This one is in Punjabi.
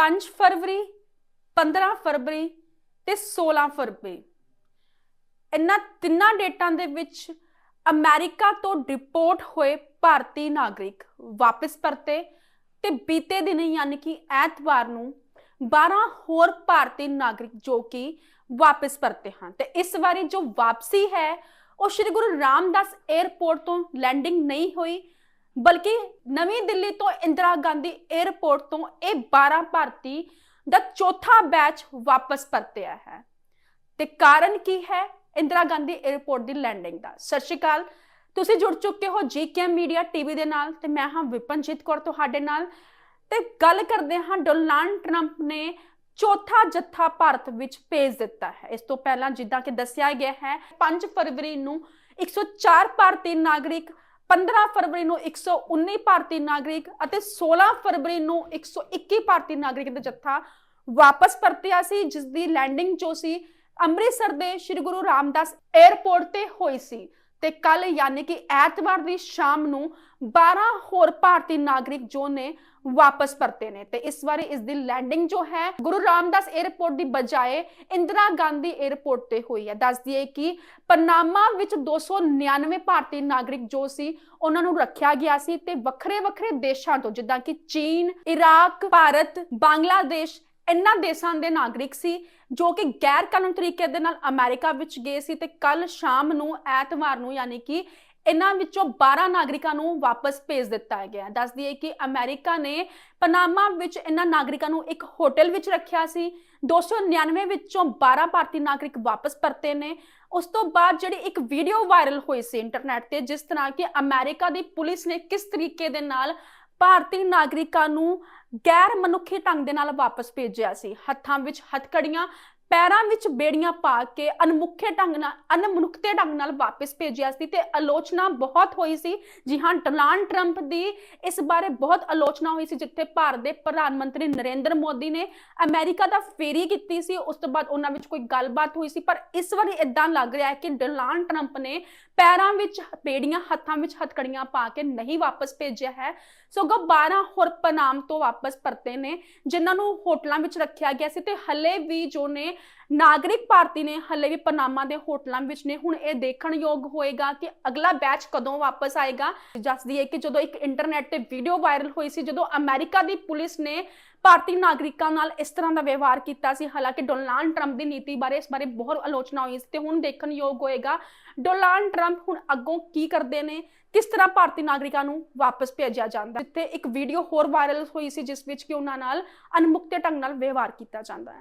5 ਫਰਵਰੀ 15 ਫਰਵਰੀ ਤੇ 16 ਫਰਵਰੀ। ਇਹਨਾਂ ਤਿੰਨਾਂ ਡੇਟਾਂ ਦੇ ਵਿੱਚ ਅਮਰੀਕਾ ਤੋਂ ਡਿਪੋਰਟ ਹੋਏ ਭਾਰਤੀ ਨਾਗਰਿਕ ਵਾਪਸ ਪਰਤੇ ਤੇ ਬੀਤੇ ਦਿਨ ਯਾਨੀ ਕਿ ਐਤਵਾਰ ਨੂੰ 12 ਹੋਰ ਭਾਰਤੀ ਨਾਗਰਿਕ ਜੋ ਕਿ ਵਾਪਸ ਪਰਤੇ ਹਨ। ਤੇ ਇਸ ਵਾਰੀ ਜੋ ਵਾਪਸੀ ਹੈ, ਉਹ ਸ਼੍ਰੀ ਗੁਰੂ ਰਾਮਦਾਸ 에ਅਰਪੋਰਟ ਤੋਂ ਲੈਂਡਿੰਗ ਨਹੀਂ ਹੋਈ ਬਲਕਿ ਨਵੀਂ ਦਿੱਲੀ ਤੋਂ ਇੰਦਰਾ ਗਾਂਧੀ 에ਅਰਪੋਰਟ ਤੋਂ ਇਹ 12 ਭਾਰਤੀ ਦਾ ਚੌਥਾ ਬੈਚ ਵਾਪਸ ਪਰਤਿਆ ਹੈ। ਤੇ ਕਾਰਨ ਕੀ ਹੈ ਇੰਦਰਾ ਗਾਂਧੀ 에ਅਰਪੋਰਟ ਦੀ ਲੈਂਡਿੰਗ ਦਾ? ਸਤਿ ਸ਼੍ਰੀ ਅਕਾਲ। ਤੁਸੀਂ ਜੁੜ ਚੁੱਕੇ ਹੋ ਜੀਕੇਐਮ ਮੀਡੀਆ ਟੀਵੀ ਦੇ ਨਾਲ ਤੇ ਮੈਂ ਹਾਂ ਵਿਪਨਜੀਤ ਕੌਰ ਤੁਹਾਡੇ ਨਾਲ। ਤੇ ਗੱਲ ਕਰਦੇ ਹਾਂ ਡੋਨਾਲਡ ਟਰੰਪ ਨੇ ਚੌਥਾ ਜੱਥਾ ਭਾਰਤ ਵਿੱਚ ਭੇਜ ਦਿੱਤਾ ਹੈ। ਇਸ ਤੋਂ ਪਹਿਲਾਂ ਜਿੱਦਾਂ ਕਿ ਦੱਸਿਆ ਗਿਆ ਹੈ 5 ਫਰਵਰੀ ਨੂੰ 104 ਭਾਰਤੀ ਨਾਗਰਿਕ 15 ਫਰਵਰੀ ਨੂੰ 119 ਭਾਰਤੀ ਨਾਗਰਿਕ ਅਤੇ 16 ਫਰਵਰੀ ਨੂੰ 121 ਭਾਰਤੀ ਨਾਗਰਿਕ ਦਾ ਜੱਥਾ ਵਾਪਸ ਪਰਤਿਆ ਸੀ ਜਿਸ ਦੀ ਲੈਂਡਿੰਗ ਜੋ ਸੀ ਅੰਮ੍ਰਿਤਸਰ ਦੇ ਸ੍ਰੀ ਗੁਰੂ ਰਾਮਦਾਸ 에ਅਰਪੋਰਟ ਤੇ ਹੋਈ ਸੀ। ਤੇ ਕੱਲ ਯਾਨੀ ਕਿ ਐਤਵਾਰ ਦੀ ਸ਼ਾਮ ਨੂੰ 12 ਹੋਰ ਭਾਰਤੀ ਨਾਗਰਿਕ ਜੋ ਨੇ ਵਾਪਸ ਪਰਤੇ ਨੇ ਤੇ ਇਸ ਵਾਰੀ ਇਸ ਦੀ ਲੈਂਡਿੰਗ ਜੋ ਹੈ, ਗੁਰੂ ਰਾਮਦਾਸ 에ਅਰਪੋਰਟ ਦੀ ਬਜਾਏ ਇੰਦਰਾ ਗਾਂਧੀ 에ਅਰਪੋਰਟ ਤੇ ਹੋਈ ਹੈ। ਦੱਸ ਦਈਏ ਕਿ ਪਨਾਮਾ ਵਿੱਚ 299 ਭਾਰਤੀ ਨਾਗਰਿਕ ਜੋ ਸੀ, ਉਹਨਾਂ ਨੂੰ ਰੱਖਿਆ ਗਿਆ ਸੀ ਤੇ ਵੱਖਰੇ ਵੱਖਰੇ ਦੇਸ਼ਾਂ ਤੋਂ ਜਿੱਦਾਂ ਕਿ ਚੀਨ, ਇਰਾਕ, ਭਾਰਤ, ਬੰਗਲਾਦੇਸ਼ ਇਹਨਾਂ ਦੇਸ਼ਾਂ ਦੇ ਨਾਗਰਿਕ ਸੀ ਜੋ ਕਿ ਗੈਰ ਕਾਨੂੰਨੀ ਤਰੀਕੇ ਦੇ ਨਾਲ ਅਮਰੀਕਾ ਵਿੱਚ ਗਏ ਸੀ ਤੇ ਕੱਲ ਸ਼ਾਮ ਨੂੰ, ਐਤਵਾਰ ਨੂੰ ਯਾਨੀ ਕਿ ਇਹਨਾਂ ਵਿੱਚੋਂ 12 ਨਾਗਰਿਕਾਂ ਨੂੰ ਵਾਪਸ ਭੇਜ ਦਿੱਤਾ ਗਿਆ। ਹੈ ਦੱਸ ਦਈਏ ਕਿ ਅਮਰੀਕਾ ਨੇ ਪਨਾਮਾ ਵਿੱਚ ਇਹਨਾਂ ਨਾਗਰਿਕਾਂ ਨੂੰ ਇੱਕ ਹੋਟਲ ਵਿੱਚ ਰੱਖਿਆ ਸੀ। 299 ਵਿੱਚੋਂ 12 ਭਾਰਤੀ ਨਾਗਰਿਕ ਵਾਪਸ ਪਰਤੇ ਨੇ। ਉਸ ਤੋਂ ਬਾਅਦ ਜਿਹੜੀ ਇੱਕ ਵੀਡੀਓ ਵਾਇਰਲ ਹੋਈ ਸੀ ਇੰਟਰਨੈਟ ਤੇ, ਜਿਸ ਤਰ੍ਹਾਂ ਕਿ ਅਮਰੀਕਾ ਦੀ ਪੁਲਿਸ ਨੇ ਕਿਸ ਤਰੀਕੇ ਦੇ ਨਾਲ ਭਾਰਤੀ ਨਾਗਰਿਕਾਂ ਨੂੰ ਗੈਰ ਮਨੁੱਖੀ ਢੰਗ ਦੇ ਨਾਲ ਵਾਪਸ ਭੇਜਿਆ ਸੀ। ਹੱਥਾਂ ਵਿੱਚ ਹੱਥਕੜੀਆਂ ਪੈਰਾਂ ਵਿੱਚ ਬੇੜੀਆਂ ਪਾ ਕੇ ਅਨਮੁਖੇ ਢੰਗ ਨਾਲ, ਅਨਮਨੁੱਖਤੇ ਢੰਗ ਨਾਲ ਵਾਪਸ ਭੇਜਿਆ ਸੀ ਤੇ ਆਲੋਚਨਾ ਬਹੁਤ ਹੋਈ ਸੀ। ਜੀ ਹਾਂ, ਡੋਨਾਲਡ ਟਰੰਪ ਦੀ ਇਸ ਬਾਰੇ ਬਹੁਤ ਆਲੋਚਨਾ ਹੋਈ ਸੀ, ਜਿੱਥੇ ਭਾਰਤ ਦੇ ਪ੍ਰਧਾਨ ਮੰਤਰੀ ਨਰਿੰਦਰ ਮੋਦੀ ਨੇ ਅਮਰੀਕਾ ਦਾ ਫੇਰੀ ਕੀਤੀ ਸੀ। ਉਸ ਤੋਂ ਬਾਅਦ ਉਹਨਾਂ ਵਿੱਚ ਕੋਈ ਗੱਲਬਾਤ ਹੋਈ ਸੀ, ਪਰ ਇਸ ਵਾਰੀ ਇਦਾਂ ਲੱਗ ਰਿਹਾ ਹੈ ਕਿ ਡੋਨਾਲਡ ਟਰੰਪ ਨੇ ਪੈਰਾਂ ਵਿੱਚ ਬੇੜੀਆਂ ਹੱਥਾਂ ਵਿੱਚ ਹਥਕੜੀਆਂ ਪਾ ਕੇ ਨਹੀਂ ਵਾਪਸ ਭੇਜਿਆ ਹੈ। ਸਗੋਂ 12 ਹੋਰ ਪਨਾਮ ਤੋਂ ਵਾਪਸ ਪਰਤੇ ਨੇ, ਜਿਨ੍ਹਾਂ ਨੂੰ ਹੋਟਲਾਂ ਵਿੱਚ ਰੱਖਿਆ ਗਿਆ ਸੀ ਤੇ ਹਲੇ ਵੀ ਜੋ ਨੇ ਨਾਗਰਿਕ ਭਾਰਤੀ ਨੇ ਹੱਲੇ ਵੀ ਪਨਾਮਾ ਦੇ ਹੋਟਲਾਂ ਵਿੱਚ ਨੇ। ਹੁਣ ਇਹ ਦੇਖਣ ਯੋਗ ਹੋਏਗਾ ਕਿ ਅਗਲਾ ਬੈਚ ਕਦੋਂ ਵਾਪਸ ਆਏਗਾ। ਦੱਸਦੀ ਹੈ ਕਿ ਜਦੋਂ ਇੱਕ ਇੰਟਰਨੈਟ ਤੇ ਵੀਡੀਓ ਵਾਇਰਲ ਹੋਈ ਸੀ, ਜਦੋਂ ਅਮਰੀਕਾ ਦੀ ਪੁਲਿਸ ਨੇ ਭਾਰਤੀ ਨਾਗਰਿਕਾਂ ਨਾਲ ਇਸ ਤਰ੍ਹਾਂ ਦਾ ਵਿਵਹਾਰ ਕੀਤਾ ਸੀ। ਹਾਲਾਂਕਿ ਡੋਨਾਲਡ ਟਰੰਪ ਦੀ ਨੀਤੀ ਬਾਰੇ ਇਸ ਬਾਰੇ ਬਹੁਤ ਆਲੋਚਨਾ ਹੋਈ ਸੀ ਤੇ ਹੁਣ ਦੇਖਣ ਯੋਗ ਹੋਏਗਾ ਡੋਨਾਲਡ ਟਰੰਪ ਹੁਣ ਅੱਗੋਂ ਕੀ ਕਰਦੇ ਨੇ, ਕਿਸ ਤਰ੍ਹਾਂ ਭਾਰਤੀ ਨਾਗਰਿਕਾਂ ਨੂੰ ਵਾਪਸ ਭੇਜਿਆ ਜਾਂਦਾ ਜਿੱਥੇ ਇੱਕ ਵੀਡੀਓ ਹੋਰ ਵਾਇਰਲ ਹੋਈ ਸੀ, ਜਿਸ ਵਿੱਚ ਕਿ ਉਹਨਾਂ ਨਾਲ ਅਨਮੁਕਤੇ ਢੰਗ ਨਾਲ ਵਿਵਹਾਰ ਕੀਤਾ ਜਾਂਦਾ ਹੈ।